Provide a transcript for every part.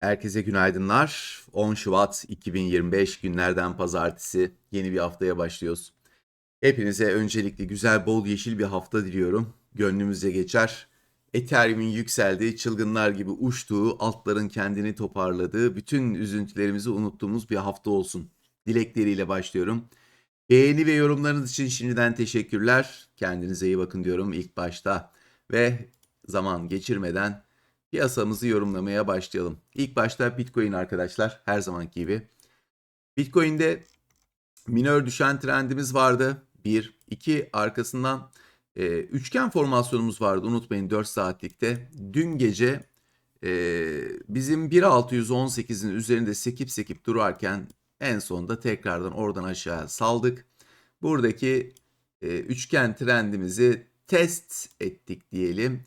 Herkese günaydınlar. 10 Şubat 2025 günlerden pazartesi yeni bir haftaya başlıyoruz. Hepinize öncelikle güzel bol yeşil bir hafta diliyorum. Gönlümüze geçer. Ethereum'in yükseldiği, çılgınlar gibi uçtuğu, altların kendini toparladığı, bütün üzüntülerimizi unuttuğumuz bir hafta olsun. Dilekleriyle başlıyorum. Beğeni ve yorumlarınız için şimdiden teşekkürler. Kendinize iyi bakın diyorum ilk başta. Ve zaman geçirmeden piyasamızı yorumlamaya başlayalım. İlk başta Bitcoin arkadaşlar her zamanki gibi. Bitcoin'de minör düşen trendimiz vardı. 1, 2 arkasından e, üçgen formasyonumuz vardı unutmayın 4 saatlikte. Dün gece e, bizim 1.618'in üzerinde sekip sekip durarken en sonunda tekrardan oradan aşağı saldık. Buradaki e, üçgen trendimizi test ettik diyelim.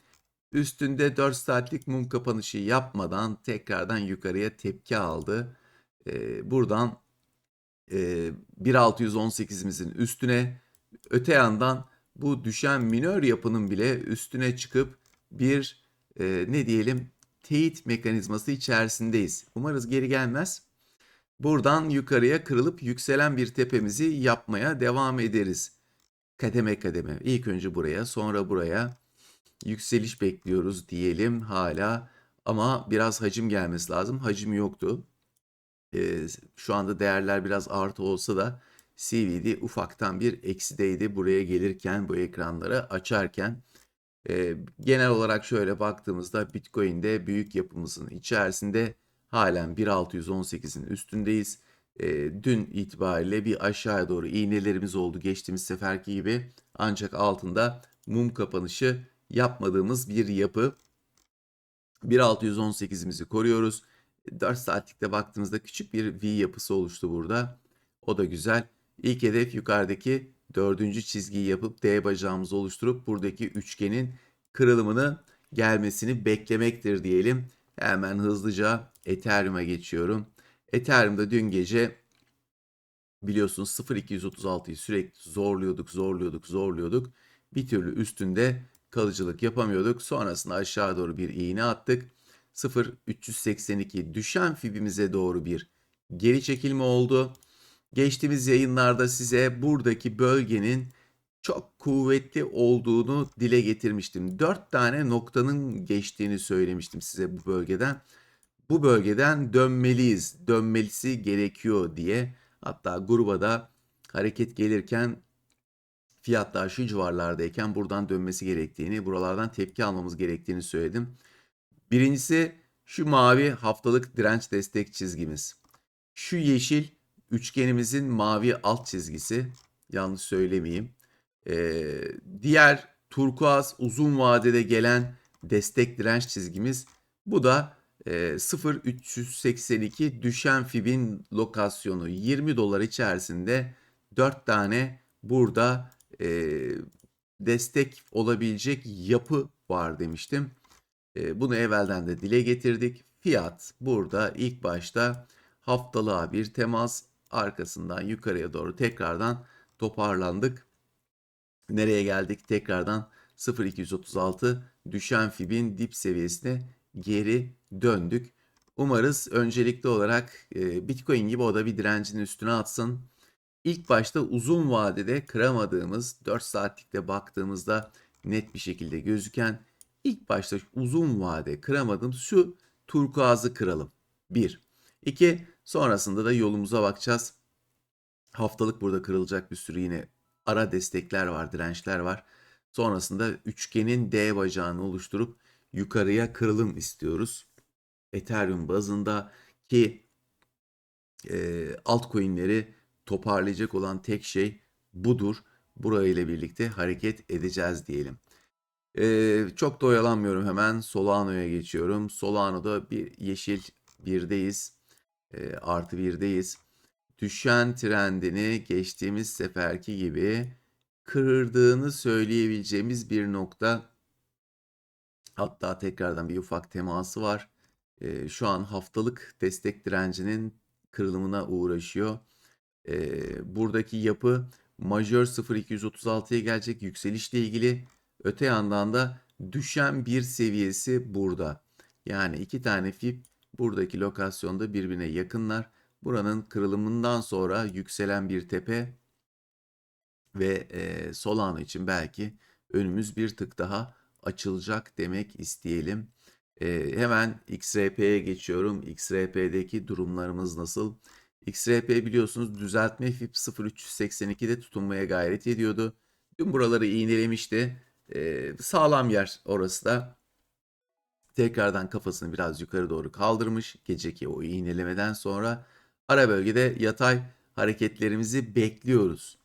Üstünde 4 saatlik mum kapanışı yapmadan tekrardan yukarıya tepki aldı. Ee, buradan e, 1.618'imizin üstüne öte yandan bu düşen minör yapının bile üstüne çıkıp bir e, ne diyelim teyit mekanizması içerisindeyiz. Umarız geri gelmez. Buradan yukarıya kırılıp yükselen bir tepemizi yapmaya devam ederiz. Kademe kademe. İlk önce buraya sonra buraya yükseliş bekliyoruz diyelim hala ama biraz hacim gelmesi lazım. Hacim yoktu. Ee, şu anda değerler biraz artı olsa da CVD ufaktan bir eksideydi buraya gelirken bu ekranları açarken. Ee, genel olarak şöyle baktığımızda Bitcoin'de büyük yapımızın içerisinde halen 1.618'in üstündeyiz. Ee, dün itibariyle bir aşağıya doğru iğnelerimiz oldu geçtiğimiz seferki gibi ancak altında mum kapanışı yapmadığımız bir yapı. 1.618'imizi koruyoruz. 4 saatlikte baktığımızda küçük bir V yapısı oluştu burada. O da güzel. İlk hedef yukarıdaki dördüncü çizgiyi yapıp D bacağımızı oluşturup buradaki üçgenin kırılımını gelmesini beklemektir diyelim. Hemen hızlıca Ethereum'a geçiyorum. Ethereum'da dün gece biliyorsunuz 0.236'yı sürekli zorluyorduk, zorluyorduk, zorluyorduk. Bir türlü üstünde kalıcılık yapamıyorduk. Sonrasında aşağı doğru bir iğne attık. 0.382 düşen fibimize doğru bir geri çekilme oldu. Geçtiğimiz yayınlarda size buradaki bölgenin çok kuvvetli olduğunu dile getirmiştim. 4 tane noktanın geçtiğini söylemiştim size bu bölgeden. Bu bölgeden dönmeliyiz, dönmelisi gerekiyor diye. Hatta gruba da hareket gelirken fiyatlar şu civarlardayken buradan dönmesi gerektiğini, buralardan tepki almamız gerektiğini söyledim. Birincisi şu mavi haftalık direnç destek çizgimiz. Şu yeşil üçgenimizin mavi alt çizgisi. Yanlış söylemeyeyim. Ee, diğer turkuaz uzun vadede gelen destek direnç çizgimiz. Bu da e, 0.382 düşen fibin lokasyonu 20 dolar içerisinde 4 tane burada e, destek olabilecek yapı var demiştim. E, bunu evvelden de dile getirdik. Fiyat burada ilk başta haftalığa bir temas arkasından yukarıya doğru tekrardan toparlandık. Nereye geldik? Tekrardan 0236 düşen fibin dip seviyesine geri döndük. Umarız öncelikli olarak e, Bitcoin gibi o da bir direncin üstüne atsın. İlk başta uzun vadede kıramadığımız 4 saatlikte baktığımızda net bir şekilde gözüken ilk başta uzun vade kıramadığımız şu turkuazı kıralım. 1. 2. Sonrasında da yolumuza bakacağız. Haftalık burada kırılacak bir sürü yine ara destekler var, dirençler var. Sonrasında üçgenin D bacağını oluşturup yukarıya kırılım istiyoruz. Ethereum bazında ki e, altcoin'leri toparlayacak olan tek şey budur. Burayla birlikte hareket edeceğiz diyelim. Ee, çok da oyalanmıyorum hemen Solano'ya geçiyorum. Solano'da bir yeşil birdeyiz. Ee, artı birdeyiz. Düşen trendini geçtiğimiz seferki gibi kırdığını söyleyebileceğimiz bir nokta. Hatta tekrardan bir ufak teması var. Ee, şu an haftalık destek direncinin kırılımına uğraşıyor. Ee, buradaki yapı majör 0236'ya gelecek yükselişle ilgili. Öte yandan da düşen bir seviyesi burada. Yani iki tane fib buradaki lokasyonda birbirine yakınlar. Buranın kırılımından sonra yükselen bir tepe ve e, Solana için belki önümüz bir tık daha açılacak demek isteyelim. E, hemen XRP'ye geçiyorum. XRP'deki durumlarımız nasıl? XRP biliyorsunuz düzeltme FIP 0382'de tutunmaya gayret ediyordu. Dün buraları iğnelemişti. E, sağlam yer orası da. Tekrardan kafasını biraz yukarı doğru kaldırmış. Geceki o iğnelemeden sonra ara bölgede yatay hareketlerimizi bekliyoruz.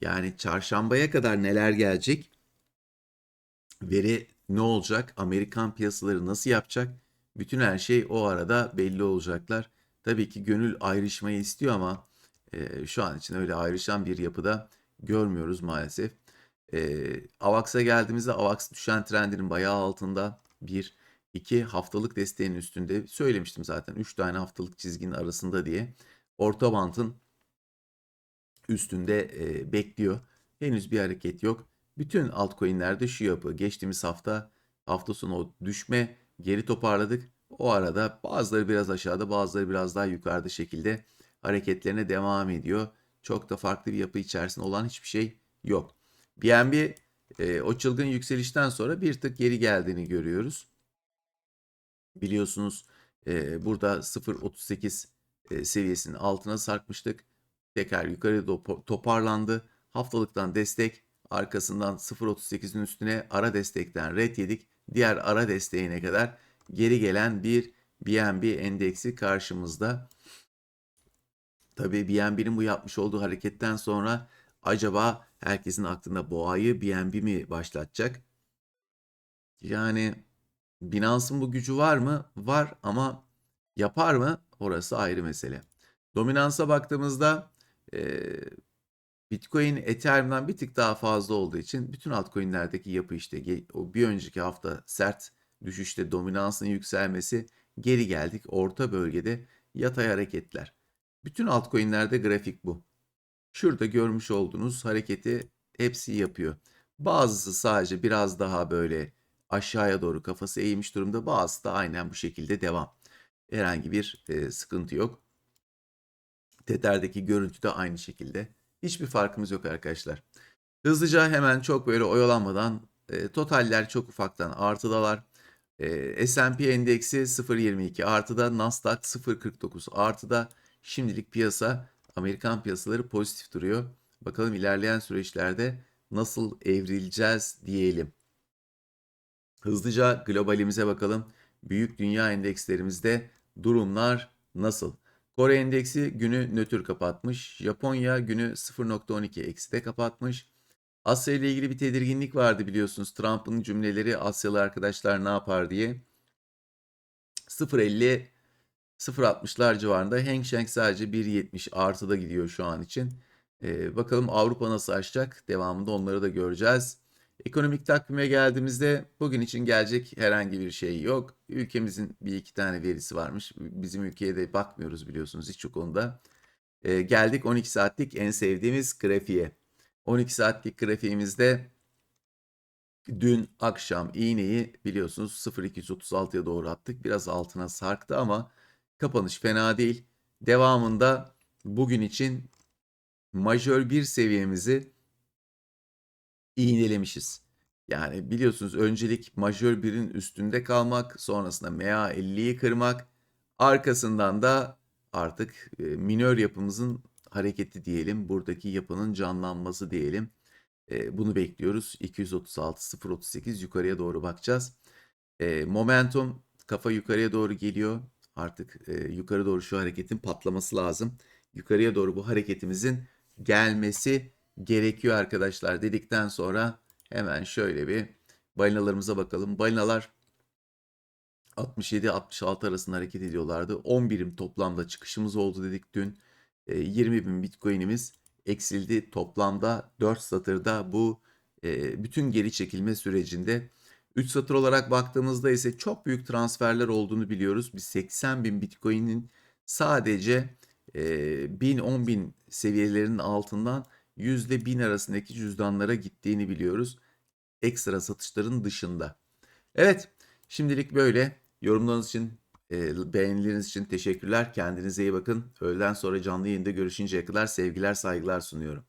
Yani çarşambaya kadar neler gelecek? Veri ne olacak? Amerikan piyasaları nasıl yapacak? Bütün her şey o arada belli olacaklar. Tabii ki gönül ayrışmayı istiyor ama e, şu an için öyle ayrışan bir yapıda görmüyoruz maalesef. E, AVAX'a geldiğimizde AVAX düşen trendinin bayağı altında. Bir, iki haftalık desteğinin üstünde. Söylemiştim zaten 3 tane haftalık çizginin arasında diye. Orta bantın üstünde e, bekliyor. Henüz bir hareket yok. Bütün altcoin'lerde şu yapı. Geçtiğimiz hafta hafta sonu o düşme geri toparladık. O arada bazıları biraz aşağıda bazıları biraz daha yukarıda şekilde hareketlerine devam ediyor. Çok da farklı bir yapı içerisinde olan hiçbir şey yok. BNB e, o çılgın yükselişten sonra bir tık geri geldiğini görüyoruz. Biliyorsunuz e, burada 0.38 e, seviyesinin altına sarkmıştık. Tekrar yukarı toparlandı. Haftalıktan destek arkasından 0.38'in üstüne ara destekten red yedik. Diğer ara desteğine kadar geri gelen bir BNB endeksi karşımızda. Tabii BNB'nin bu yapmış olduğu hareketten sonra acaba herkesin aklında boğayı BNB mi başlatacak? Yani Binance'ın bu gücü var mı? Var ama yapar mı? Orası ayrı mesele. Dominansa baktığımızda e, Bitcoin Ethereum'dan bir tık daha fazla olduğu için bütün altcoin'lerdeki yapı işte o bir önceki hafta sert düşüşte dominansın yükselmesi geri geldik. Orta bölgede yatay hareketler. Bütün altcoin'lerde grafik bu. Şurada görmüş olduğunuz hareketi hepsi yapıyor. Bazısı sadece biraz daha böyle aşağıya doğru kafası eğmiş durumda. Bazısı da aynen bu şekilde devam. Herhangi bir e, sıkıntı yok. Tether'deki görüntü de aynı şekilde. Hiçbir farkımız yok arkadaşlar. Hızlıca hemen çok böyle oyalanmadan e, totaller çok ufaktan artıdalar. E, S&P endeksi 0.22 artıda, Nasdaq 0.49 artıda. Şimdilik piyasa, Amerikan piyasaları pozitif duruyor. Bakalım ilerleyen süreçlerde nasıl evrileceğiz diyelim. Hızlıca globalimize bakalım. Büyük dünya endekslerimizde durumlar nasıl? Kore endeksi günü nötr kapatmış. Japonya günü 0.12 ekside kapatmış. Asya ile ilgili bir tedirginlik vardı biliyorsunuz. Trump'ın cümleleri Asyalı arkadaşlar ne yapar diye. 0.50 0.60'lar civarında. Hang Seng sadece 1.70 artıda gidiyor şu an için. Ee, bakalım Avrupa nasıl açacak? Devamında onları da göreceğiz. Ekonomik takvime geldiğimizde bugün için gelecek herhangi bir şey yok. Ülkemizin bir iki tane verisi varmış. Bizim ülkeye de bakmıyoruz biliyorsunuz hiç o konuda. Ee, geldik 12 saatlik en sevdiğimiz grafiğe. 12 saatlik grafiğimizde dün akşam iğneyi biliyorsunuz 0.236'ya doğru attık. Biraz altına sarktı ama kapanış fena değil. Devamında bugün için majör bir seviyemizi iğnelemişiz. Yani biliyorsunuz öncelik majör birin üstünde kalmak, sonrasında MA50'yi kırmak, arkasından da artık e, minör yapımızın hareketi diyelim, buradaki yapının canlanması diyelim. E, bunu bekliyoruz. 236 038 yukarıya doğru bakacağız. E, momentum kafa yukarıya doğru geliyor. Artık e, yukarı doğru şu hareketin patlaması lazım. Yukarıya doğru bu hareketimizin gelmesi gerekiyor arkadaşlar dedikten sonra hemen şöyle bir balinalarımıza bakalım. Balinalar 67-66 arasında hareket ediyorlardı. 10 birim toplamda çıkışımız oldu dedik dün. 20 e, bin bitcoin'imiz eksildi. Toplamda 4 satırda bu e, bütün geri çekilme sürecinde 3 satır olarak baktığımızda ise çok büyük transferler olduğunu biliyoruz. Biz 80 bin bitcoin'in sadece 1000-10 e, bin seviyelerinin altından %1000 arasındaki cüzdanlara gittiğini biliyoruz. Ekstra satışların dışında. Evet, şimdilik böyle. Yorumlarınız için Eee, beğenileriniz için teşekkürler. Kendinize iyi bakın. Öğleden sonra canlı yayında görüşünceye kadar sevgiler, saygılar sunuyorum.